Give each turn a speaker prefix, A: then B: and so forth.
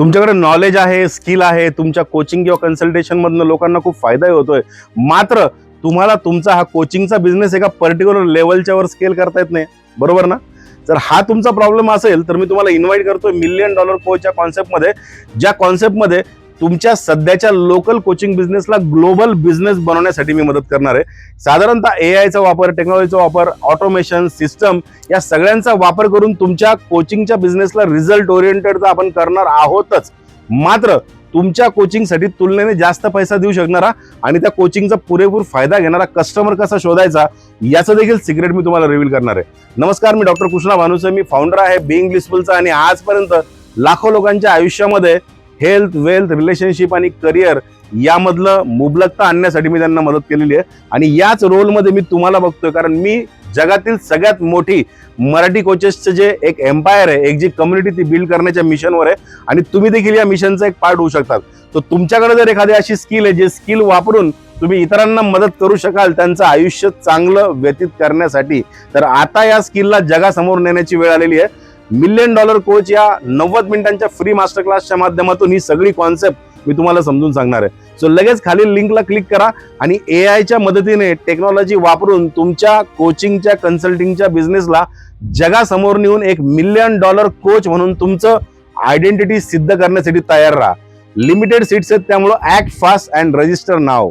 A: तुमच्याकडे नॉलेज आहे स्किल आहे तुमच्या कोचिंग किंवा कन्सल्टेशनमधनं लोकांना खूप फायदाही होतोय. मात्र तुम्हाला तुमचा हा कोचिंगचा बिझनेस एका पर्टिक्युलर लेवलच्या वर स्केल करता येत नाही. बरोबर ना? जर हा तुमचा प्रॉब्लेम असेल तर मी तुम्हाला इन्व्हाइट करतोय मिलियन डॉलर कोचच्या कॉन्सेप्टमध्ये ज्या कॉन्सेप्टमध्ये तुमच्या सध्याच्या लोकल कोचिंग बिझनेसला ग्लोबल बिझनेस बनवण्यासाठी मी मदत करणार आहे. साधारणतः ए आयचा वापर टेक्नॉलॉजीचा वापर ऑटोमेशन सिस्टम या सगळ्यांचा वापर करून तुमच्या कोचिंगच्या बिझनेसला रिझल्ट ओरिएंटेड तर आपण करणार आहोतच. मात्र तुमच्या कोचिंगसाठी तुलनेने जास्त पैसा देऊ शकणारा आणि त्या कोचिंगचा पुरेपूर फायदा घेणारा कस्टमर कसा शोधायचा याचं देखील सिक्रेट मी तुम्हाला रिव्हील करणार आहे. नमस्कार मी डॉक्टर कृष्णा भानुसे. मी फाउंडर आहे बिईंग ब्लिसफुलचा आणि आजपर्यंत लाखो लोकांच्या आयुष्यामध्ये हेल्थ वेल्थ रिलेशनशिप आणि करिअर यामधलं मुबलकता आणण्यासाठी मी त्यांना मदत केलेली आहे. आणि याच रोलमध्ये मी तुम्हाला बघतोय कारण मी जगातील सगळ्यात मोठी मराठी कोचेसचं जे एक एम्पायर आहे एक जी कम्युनिटी ती बिल्ड करण्याच्या मिशनवर आहे. आणि तुम्ही देखील या मिशनचा एक पार्ट होऊ शकतात. तर तुमच्याकडे जर एखादी अशी स्किल आहे जे स्किल वापरून तुम्ही इतरांना मदत करू शकाल त्यांचं आयुष्य चांगलं व्यतीत करण्यासाठी तर आता या स्किलला जगासमोर नेण्याची वेळ आलेली आहे. मिलियन डॉलर कोच या नव्वद मिनिटांच्या फ्री मास्टर क्लासच्या माध्यमातून ही सगळी कॉन्सेप्ट मी तुम्हाला समजून सांगणार आहे. सो लगेच खालील लिंकला क्लिक करा आणि ए आयच्या मदतीने टेक्नॉलॉजी वापरून तुमच्या कोचिंगच्या कन्सल्टिंगच्या बिझनेसला जगासमोर नेऊन एक मिलियन डॉलर कोच म्हणून तुमचं आयडेंटिटी सिद्ध करण्यासाठी तयार राहा. लिमिटेड सीट्स आहेत त्यामुळं act fast and register now